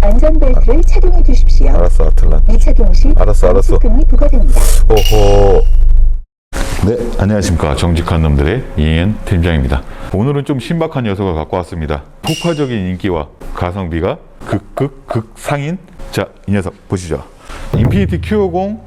안전벨트를 착용해 주십시오. 알았어 아틀란 미착용 시 알았어, 알았어. 벌금이 부과됩니다. 호호. 네 안녕하십니까. 정직한 놈들의 이엔 팀장입니다. 오늘은 좀 신박한 녀석을 갖고 왔습니다. 폭발적인 인기와 가성비가 극극 극상인. 자 이 녀석 보시죠. 인피니티 Q50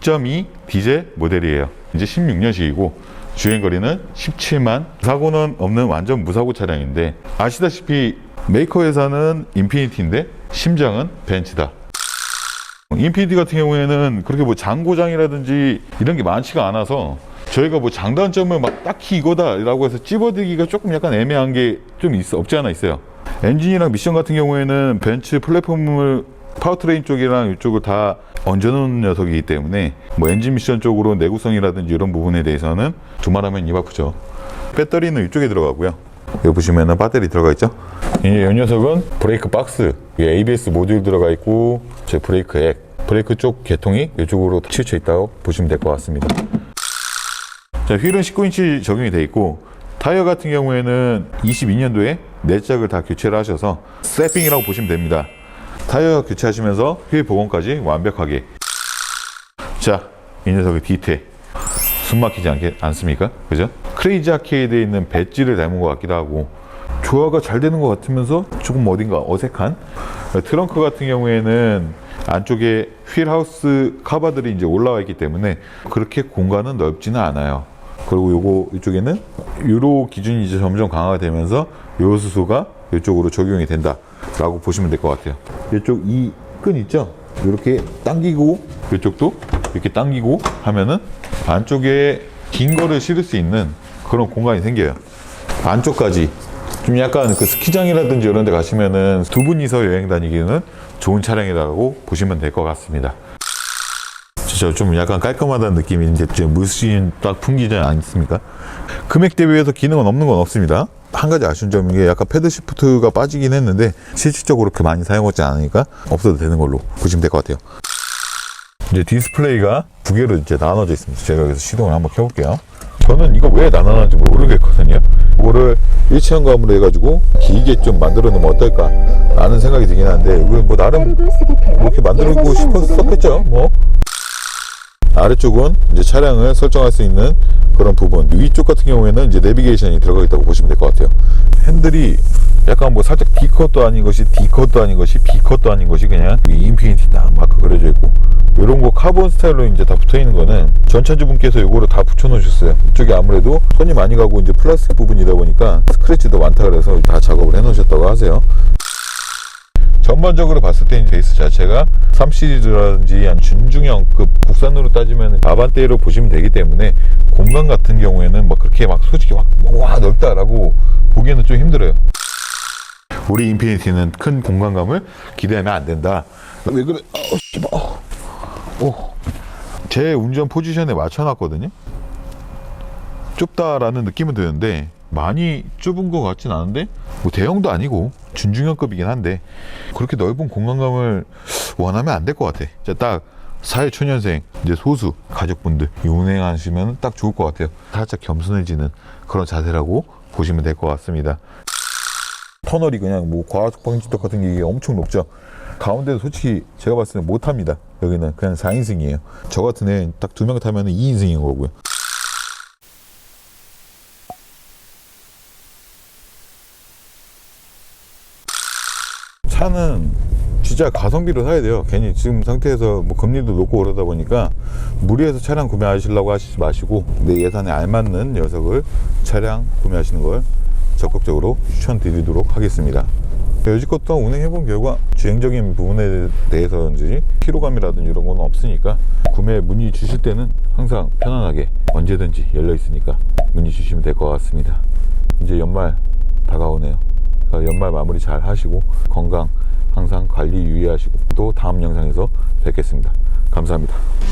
2.2 디젤 모델이에요. 이제 16년식이고 주행거리는 17만. 사고는 없는 완전 무사고 차량인데 아시다시피 메이커 회사는 인피니티인데 심장은 벤츠다 인피니티 같은 경우에는 그렇게 뭐 장고장이라든지 이런 게 많지가 않아서 저희가 뭐 장단점을 막 딱히 이거다라고 해서 찝어드기가 조금 약간 애매한 게 좀 있어 없지 않아 있어요. 엔진이랑 미션 같은 경우에는 벤츠 플랫폼을 파워트레인 쪽이랑 이쪽을 다 얹어놓은 녀석이기 때문에 뭐 엔진 미션 쪽으로 내구성이라든지 이런 부분에 대해서는 두말하면 입 아프죠. 배터리는 이쪽에 들어가고요. 여기 보시면은 배터리 들어가 있죠. 이, 이 녀석은 브레이크 박스, ABS 모듈 들어가 있고 제 브레이크 액, 브레이크 쪽 개통이 이쪽으로 치우쳐 있다고 보시면 될 것 같습니다. 자, 휠은 19인치 적용이 돼 있고 타이어 같은 경우에는 22년도에 네 짝을 다 교체를 하셔서 세핑이라고 보시면 됩니다. 타이어 교체하시면서 휠 복원까지 완벽하게. 자, 이 녀석의 디테일. 숨 막히지 않게, 않습니까? 그죠? 크레이지 아케이드에 있는 배지를 닮은 것 같기도 하고 조화가 잘 되는 것 같으면서 조금 어딘가 어색한 트렁크 같은 경우에는 안쪽에 휠하우스 카바들이 이제 올라와 있기 때문에 그렇게 공간은 넓지는 않아요. 그리고 요거 이쪽에는 유로 기준이 이제 점점 강화가 되면서 요 수소가 이쪽으로 적용이 된다 라고 보시면 될 것 같아요. 이쪽 이 끈 있죠? 이렇게 당기고 이쪽도 이렇게 당기고 하면은 안쪽에 긴 거를 실을 수 있는 그런 공간이 생겨요. 안쪽까지 좀 약간 그 스키장이라든지 이런 데 가시면은 두 분이서 여행 다니기는 좋은 차량이라고 보시면 될 것 같습니다. 진짜 좀 약간 깔끔하다는 느낌이 이제 좀 물씬 딱 풍기지 않습니까? 금액 대비해서 기능은 없는 건 없습니다. 한 가지 아쉬운 게 약간 패드 시프트가 빠지긴 했는데 실질적으로 그렇게 많이 사용하지 않으니까 없어도 되는 걸로 보시면 될 것 같아요. 이제 디스플레이가 두 개로 이제 나눠져 있습니다. 제가 여기서 시동을 한번 켜볼게요. 저는 이거 왜 나눠놨는지 모르겠거든요. 이거를 일체형감으로 해가지고 길게 좀 만들어 놓으면 어떨까 라는 생각이 들긴 하는데 이거 뭐 나름. 이렇게 만들고 싶었었겠죠. 뭐 아래쪽은 이제 차량을 설정할 수 있는 그런 부분. 위쪽 같은 경우에는 이제 내비게이션이 들어가 있다고 보시면 될 것 같아요. 핸들이 약간 뭐 살짝 D 컷도 아닌 것이 D 컷도 아닌 것이 B 컷도 아닌 것이 그냥 인피니티 딱 마크 그려져 있고 이런 거 카본 스타일로 이제 다 붙어 있는 거는 전차주분께서 이거를 다 붙여 놓으셨어요. 이쪽에 아무래도 손이 많이 가고 이제 플라스틱 부분이다 보니까 스크래치도 많다 그래서 다 작업을 해 놓으셨다고 하세요. 전반적으로 봤을 때 베이스 자체가 3 시리즈라든지 한 준중형급 국산으로 따지면 아반떼로 보시면 되기 때문에 공간 같은 경우에는 막 그렇게 막 솔직히 막와 넓다라고 보기에는 좀 힘들어요. 우리 인피니티는 큰 공간감을 기대하면 안 된다. 왜 그래? 어, 어. 제 운전 포지션에 맞춰놨거든요. 좁다라는 느낌은 드는데 많이 좁은 것 같진 않은데 뭐 대형도 아니고 준중형급이긴 한데 그렇게 넓은 공간감을 원하면 안 될 것 같아. 자, 딱 사회 초년생 이제 소수 가족분들 이 운행하시면 딱 좋을 것 같아요. 살짝 겸손해지는 그런 자세라고 보시면 될 것 같습니다. 터널이 그냥 뭐 과속 방지턱 같은 게 엄청 높죠. 가운데도 솔직히 제가 봤을 때 못합니다. 여기는 그냥 4인승이에요. 저 같은 애 딱 두 명 타면 2인승인 거고요. 차는 진짜 가성비로 사야 돼요. 괜히 지금 상태에서 뭐 금리도 높고 그러다 보니까 무리해서 차량 구매하시려고 하시지 마시고 내 예산에 알맞는 녀석을 차량 구매하시는 걸 적극적으로 추천드리도록 하겠습니다. 여지껏 또 운행해본 결과 주행적인 부분에 대해서인지 피로감이라든지 이런 건 없으니까 구매 문의 주실 때는 항상 편안하게 언제든지 열려 있으니까 문의 주시면 될 것 같습니다. 이제 연말 다가오네요. 그러니까 연말 마무리 잘 하시고 건강 항상 관리 유의하시고 또 다음 영상에서 뵙겠습니다. 감사합니다.